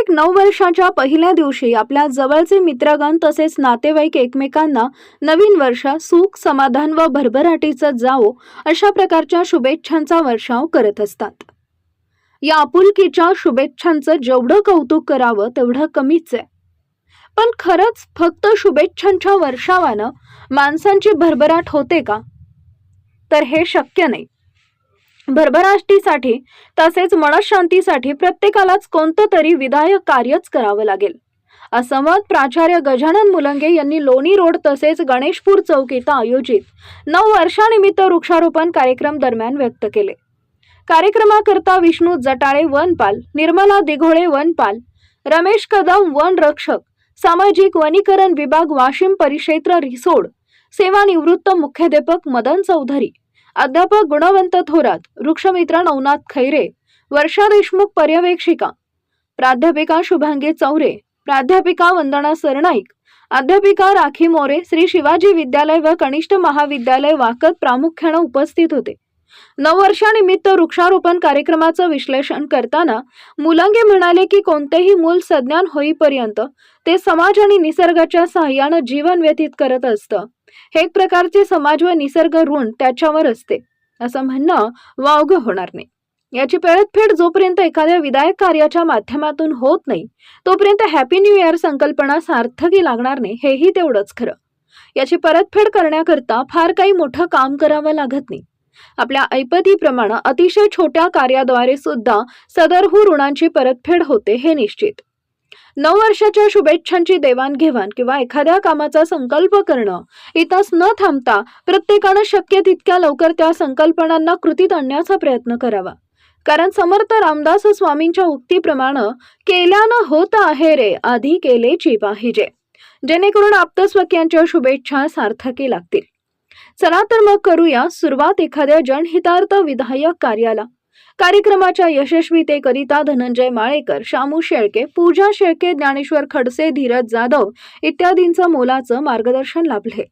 प्रत्येक नववर्षाच्या पहिल्या दिवशी आपल्या जवळचे मित्रगण तसेच नातेवाईक एकमेकांना नवीन वर्ष सुख समाधान व भरभराटीचं जावो अशा प्रकारच्या शुभेच्छांचा वर्षाव करत असतात. या आपुलकीच्या शुभेच्छांचं जेवढं कौतुक करावं तेवढं कमीच आहे. पण खरंच फक्त शुभेच्छांच्या वर्षावानं माणसांची भरभराट होते का? तर हे शक्य नाही. भरभराटीसाठी तसेच मनशांतीसाठी प्रत्येकालाच कोणतं तरी विधायक कार्यच करावं लागेल. असं मत प्राचार्य गजानन मुलंगे यांनी लोणी रोड तसेच गणेशपूर चौक इथं आयोजित नऊ वर्षानिमित्त वृक्षारोपण कार्यक्रम दरम्यान व्यक्त केले. कार्यक्रमाकरता विष्णू जटाळे वनपाल निर्मला दिघोळे वनपाल रमेश कदम वन रक्षक सामाजिक वनीकरण विभाग वाशिम परिक्षेत्र रिसोड सेवानिवृत्त मुख्याध्यापक मदन चौधरी अध्यापक गुणवंत थोरात वृक्षमित्र नवनाथ खैरे वर्षा देशमुख पर्यवेक्षिका प्राध्यापिका शुभांगी चौरे प्राध्यापिका वंदना सरनाईक अध्यापिका राखी मोरे श्री शिवाजी विद्यालय व कनिष्ठ महाविद्यालय वाकत प्रामुख्यानं उपस्थित होते. नववर्षानिमित्त वृक्षारोपण कार्यक्रमाचं विश्लेषण करताना मुलांगे म्हणाले की कोणतेही मूल सज्ञान होईपर्यंत ते समाज आणि निसर्गाच्या सहाय्यानं जीवन व्यतीत करत असतं. हे एक प्रकारचे समाज व निसर्ग ऋण त्याच्यावर असते. असं म्हणणं वावगं होणार नाही. याची परतफेड जोपर्यंत एखाद्या विधायक कार्याच्या माध्यमातून होत नाही तोपर्यंत हॅपी न्यू इयर संकल्पना सार्थकी लागणार नाही हेही तेवढंच खरं. याची परतफेड करण्याकरता फार काही मोठं काम करावं लागत नाही. आपल्या ऐपतीप्रमाणे अतिशय छोट्या कार्याद्वारे सुद्धा सदरहू हो ऋणांची परतफेड होते हे निश्चित. नववर्षाच्या शुभेच्छांची देवाणघेवाण किंवा एखाद्या कामाचा संकल्प करणं इथंच न थांबता प्रत्येकानं शक्य तितक्या लवकर त्या संकल्पनांना कृतीत आणण्याचा प्रयत्न करावा. कारण समर्थ रामदास स्वामींच्या उक्तीप्रमाणे केल्यानं होत आहे रे आधी केलेची पाहिजे जेणेकरून आप्तस्वकीयांच्या शुभेच्छा सार्थकी लागतील. चला तर मग करूया सुरुवात एखाद्या जनहितार्थ विधायक कार्याला. कार्यक्रमाच्या यशस्वीतेकरिता धनंजय माळेकर शामू शेळके पूजा शेळके ज्ञानेश्वर खडसे धीरज जाधव इत्यादींचं मोलाचं मार्गदर्शन लाभले.